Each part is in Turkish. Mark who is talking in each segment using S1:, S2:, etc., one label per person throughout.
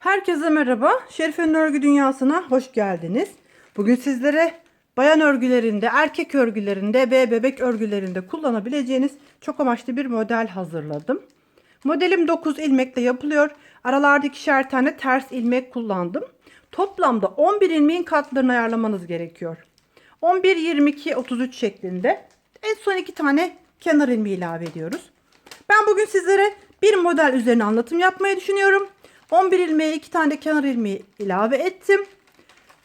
S1: Herkese merhaba. Şerife'nin örgü dünyasına hoş geldiniz. Bugün sizlere bayan örgülerinde, erkek örgülerinde ve bebek örgülerinde kullanabileceğiniz çok amaçlı bir model hazırladım. Modelim 9 ilmekle yapılıyor. Aralarda ikişer tane ters ilmek kullandım. Toplamda 11 ilmeğin katlarını ayarlamanız gerekiyor. 11, 22, 33 şeklinde. En son iki tane kenar ilmeği ilave ediyoruz. Ben bugün sizlere bir model üzerine anlatım yapmayı düşünüyorum. 11 ilmeğe 2 tane kenar ilmeği ilave ettim.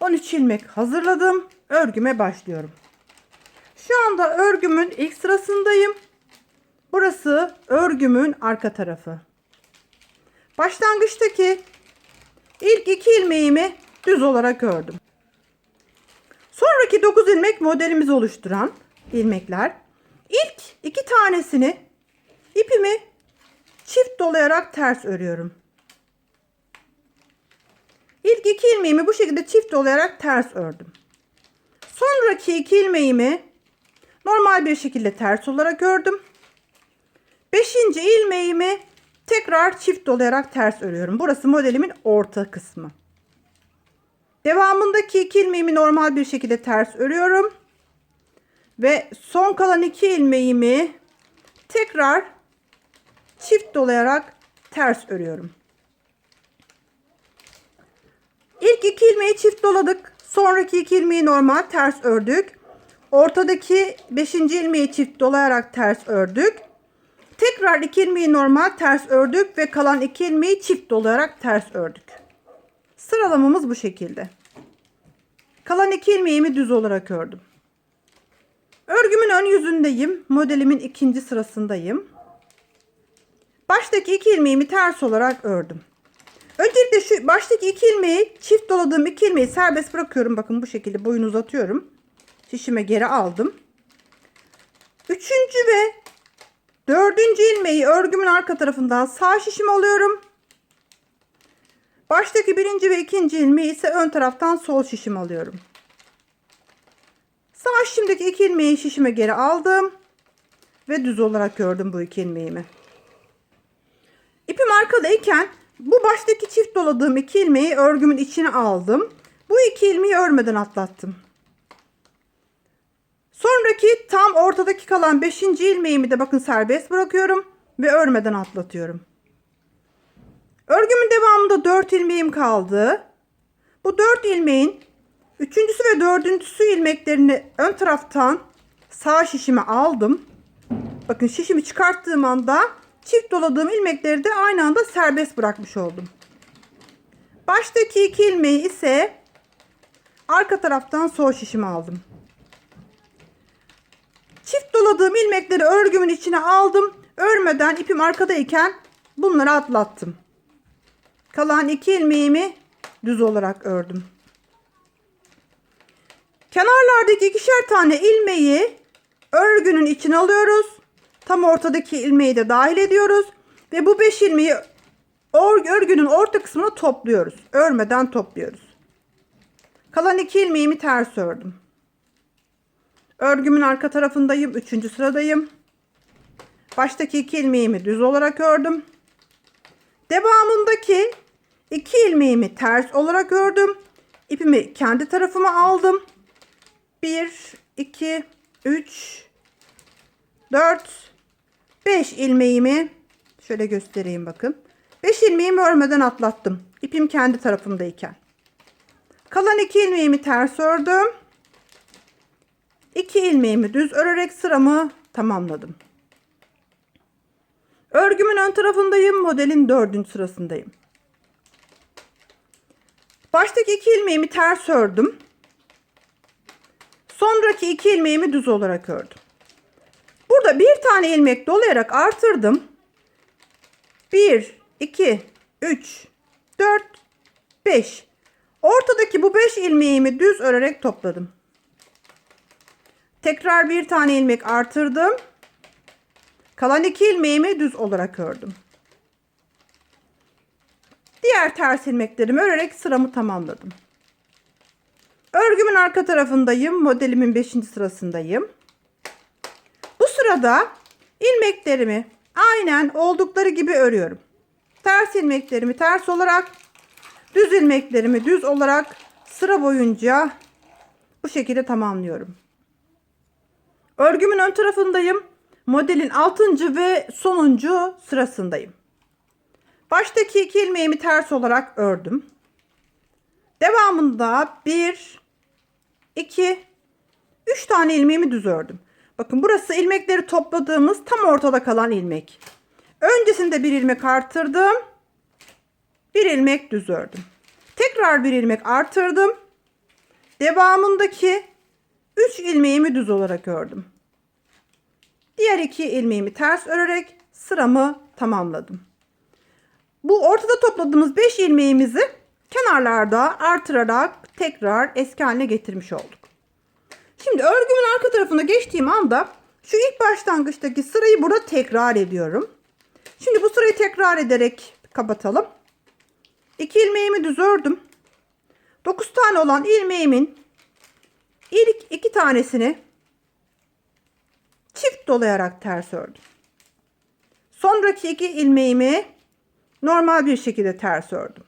S1: 13 ilmek hazırladım. Örgüme başlıyorum. Şu anda örgümün ilk sırasındayım. Burası örgümün arka tarafı. Başlangıçtaki ilk iki ilmeğimi düz olarak ördüm. Sonraki 9 ilmek modelimizi oluşturan ilmekler. İlk iki tanesini ipimi çift dolayarak ters örüyorum. İlk iki ilmeğimi bu şekilde çift dolayarak ters ördüm. Sonraki iki ilmeğimi normal bir şekilde ters olarak ördüm. Beşinci ilmeğimi tekrar çift dolayarak ters örüyorum. Burası modelimin orta kısmı. Devamındaki iki ilmeğimi normal bir şekilde ters örüyorum. Ve son kalan iki ilmeğimi tekrar çift dolayarak ters örüyorum. İlk iki ilmeği çift doladık. Sonraki iki ilmeği normal ters ördük. Ortadaki beşinci ilmeği çift dolayarak ters ördük. Tekrar iki ilmeği normal ters ördük ve kalan iki ilmeği çift dolayarak ters ördük. Sıralamamız bu şekilde. Kalan iki ilmeğimi düz olarak ördüm. Örgümün ön yüzündeyim. Modelimin ikinci sırasındayım. Baştaki iki ilmeğimi ters olarak ördüm. Öncelikle şu baştaki iki ilmeği çift doladığım iki ilmeği serbest bırakıyorum. Bakın bu şekilde boyunu uzatıyorum. Şişime geri aldım. Üçüncü ve dördüncü ilmeği örgümün arka tarafından sağ şişime alıyorum. Baştaki birinci ve ikinci ilmeği ise ön taraftan sol şişime alıyorum. Sağ şişimdeki iki ilmeği şişime geri aldım. Ve düz olarak ördüm bu iki ilmeğimi. İpim arkadayken bu baştaki çift doladığım iki ilmeği örgümün içine aldım. Bu iki ilmeği örmeden atlattım. Sonraki tam ortadaki kalan 5. ilmeğimi de bakın serbest bırakıyorum ve örmeden atlatıyorum. Örgümün devamında 4 ilmeğim kaldı. Bu 4 ilmeğin üçüncüsü ve dördüncüsü ilmeklerini ön taraftan sağ şişime aldım. Bakın şişimi çıkarttığım anda çift doladığım ilmekleri de aynı anda serbest bırakmış oldum. Baştaki iki ilmeği ise arka taraftan sol şişime aldım. Çift doladığım ilmekleri örgümün içine aldım. Örmeden ipim arkadayken bunları atlattım. Kalan iki ilmeğimi düz olarak ördüm. Kenarlardaki ikişer tane ilmeği örgünün içine alıyoruz. Tam ortadaki ilmeği de dahil ediyoruz. Ve bu 5 ilmeği örgünün orta kısmına topluyoruz. Örmeden topluyoruz. Kalan 2 ilmeğimi ters ördüm. Örgümün arka tarafındayım. 3. sıradayım. Baştaki 2 ilmeğimi düz olarak ördüm. Devamındaki 2 ilmeğimi ters olarak ördüm. İpimi kendi tarafıma aldım. 1, 2, 3, 4, 5 ilmeğimi şöyle göstereyim bakın. 5 ilmeğimi örmeden atlattım. İpim kendi tarafımdayken. Kalan 2 ilmeğimi ters ördüm. 2 ilmeğimi düz örerek sıramı tamamladım. Örgümün ön tarafındayım. Modelin 4. sırasındayım. Baştaki 2 ilmeğimi ters ördüm. Sonraki 2 ilmeğimi düz olarak ördüm. Burada bir tane ilmek dolayarak artırdım. 1, 2, 3, 4, 5. Ortadaki bu 5 ilmeğimi düz örerek topladım. Tekrar bir tane ilmek artırdım. Kalan iki ilmeğimi düz olarak ördüm. Diğer ters ilmeklerimi örerek sıramı tamamladım. Örgümün arka tarafındayım. Modelimin 5. sırasındayım. Sırada ilmeklerimi aynen oldukları gibi örüyorum. Ters ilmeklerimi ters olarak Düz ilmeklerimi düz olarak sıra boyunca bu şekilde tamamlıyorum. Örgümün ön tarafındayım. Modelin 6. ve sonuncu sırasındayım. Baştaki iki ilmeğimi ters olarak ördüm. Devamında 1 2 3 tane ilmeğimi düz ördüm. Bakın burası ilmekleri topladığımız tam ortada kalan ilmek. Öncesinde bir ilmek artırdım. Bir ilmek düz ördüm. Tekrar bir ilmek artırdım. Devamındaki 3 ilmeğimi düz olarak ördüm. Diğer iki ilmeğimi ters örerek sıramı tamamladım. Bu ortada topladığımız 5 ilmeğimizi kenarlarda artırarak tekrar eski haline getirmiş olduk. Şimdi örgümün arka tarafına geçtiğim anda şu ilk başlangıçtaki sırayı burada tekrar ediyorum. Şimdi bu sırayı tekrar ederek kapatalım. 2 ilmeğimi düz ördüm. 9 tane olan ilmeğimin ilk iki tanesini çift dolayarak ters ördüm. Sonraki iki ilmeğimi normal bir şekilde ters ördüm.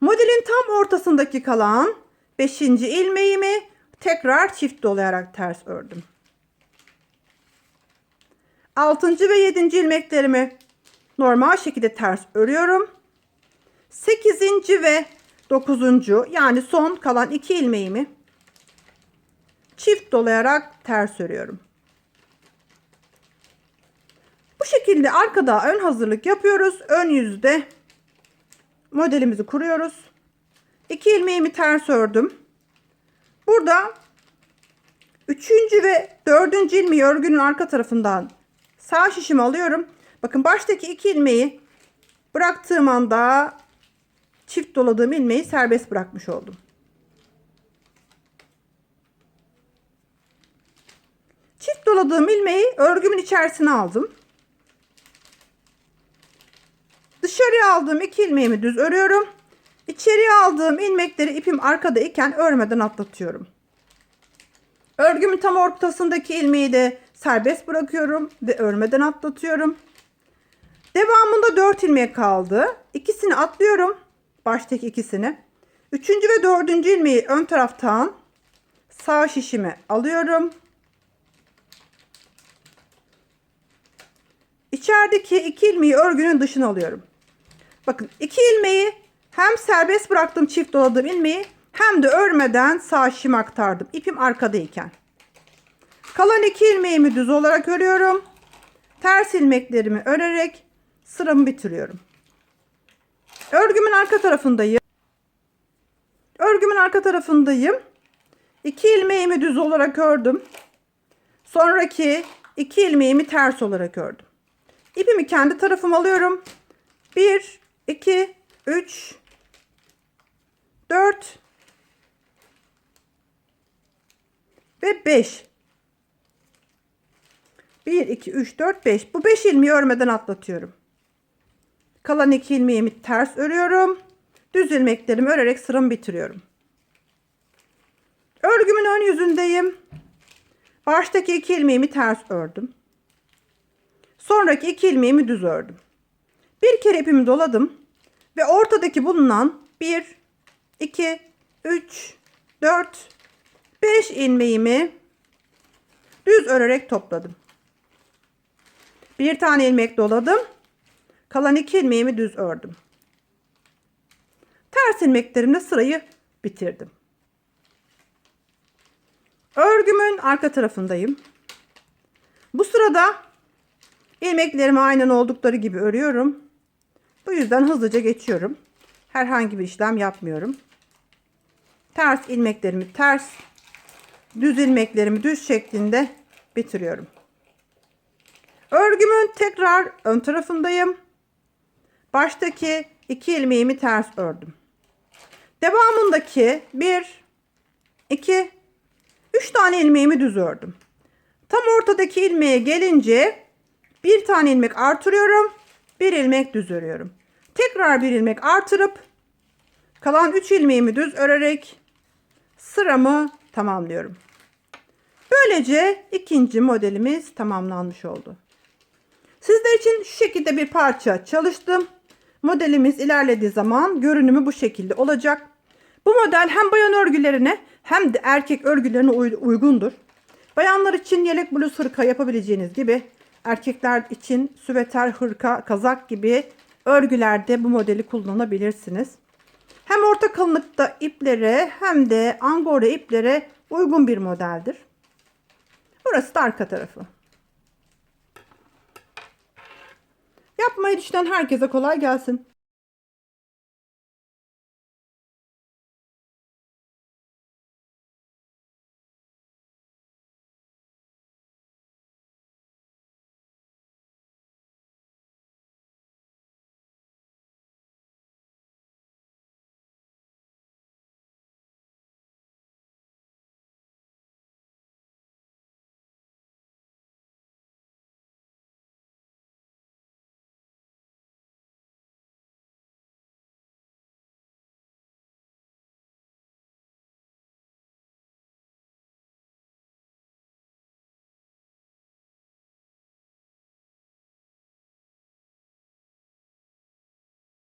S1: Modelin tam ortasındaki kalan 5. ilmeğimi tekrar çift dolayarak ters ördüm. 6. ve 7. ilmeklerimi normal şekilde ters örüyorum. 8. ve 9. yani son kalan 2 ilmeğimi çift dolayarak ters örüyorum. Bu şekilde arkada ön hazırlık yapıyoruz. Ön yüzde modelimizi kuruyoruz. 2 ilmeğimi ters ördüm. Burada 3. ve 4. ilmeği örgünün arka tarafından sağ şişimi alıyorum. Bakın baştaki 2 ilmeği bıraktığım anda çift doladığım ilmeği serbest bırakmış oldum. Çift doladığım ilmeği örgümün içerisine aldım. Dışarıya aldığım iki ilmeğimi düz örüyorum. İçeriye aldığım ilmekleri ipim arkada iken örmeden atlatıyorum. Örgümün tam ortasındaki ilmeği de serbest bırakıyorum ve örmeden atlatıyorum. Devamında 4 ilmek kaldı. İkisini atlıyorum. Baştaki ikisini. Üçüncü ve dördüncü ilmeği ön taraftan sağ şişime alıyorum. İçerideki iki ilmeği örgünün dışına alıyorum. Bakın iki ilmeği hem serbest bıraktım çift doladığım ilmeği hem de örmeden sağ şişime aktardım. İpim arkadayken. Kalan iki ilmeğimi düz olarak örüyorum. Ters ilmeklerimi örerek sıramı bitiriyorum. Örgümün arka tarafındayım. Örgümün arka tarafındayım. İki ilmeğimi düz olarak ördüm. Sonraki iki ilmeğimi ters olarak ördüm. İpimi kendi tarafıma alıyorum. 1, 2, 3, 4 ve 5. 1, 2, 3, 4, 5. Bu 5 ilmeği örmeden atlatıyorum. Kalan 2 ilmeğimi ters örüyorum. Düz ilmeklerimi örerek sıramı bitiriyorum. Örgümün ön yüzündeyim. Baştaki 2 ilmeğimi ters ördüm. Sonraki 2 ilmeğimi düz ördüm. Bir kere ipimi doladım ve ortadaki bulunan 1 2 3 4 5 ilmeğimi düz örerek topladım. Bir tane ilmek doladım. Kalan iki ilmeğimi düz ördüm. Ters ilmeklerimle sırayı bitirdim. Örgümün arka tarafındayım. Bu sırada ilmeklerimi aynen oldukları gibi örüyorum. Bu yüzden hızlıca geçiyorum. Herhangi bir işlem yapmıyorum. Ters ilmeklerimi ters, düz ilmeklerimi düz şeklinde bitiriyorum. Örgümün tekrar ön tarafındayım. Baştaki iki ilmeğimi ters ördüm. Devamındaki 1 2 3 tane ilmeğimi düz ördüm. Tam ortadaki ilmeğe gelince bir tane ilmek artırıyorum. Bir ilmek düz örüyorum. Tekrar bir ilmek artırıp kalan 3 ilmeğimi düz örerek sıramı tamamlıyorum. Böylece ikinci modelimiz tamamlanmış oldu. Sizler için şu şekilde bir parça çalıştım. Modelimiz ilerlediği zaman görünümü bu şekilde olacak. Bu model hem bayan örgülerine hem de erkek örgülerine uy- uygundur. Bayanlar için yelek bluz hırka yapabileceğiniz gibi erkekler için süveter, hırka, kazak gibi örgülerde bu modeli kullanabilirsiniz. Hem orta kalınlıkta iplere hem de angora iplere uygun bir modeldir. Burası da arka tarafı. Yapmayı düşünen herkese kolay gelsin.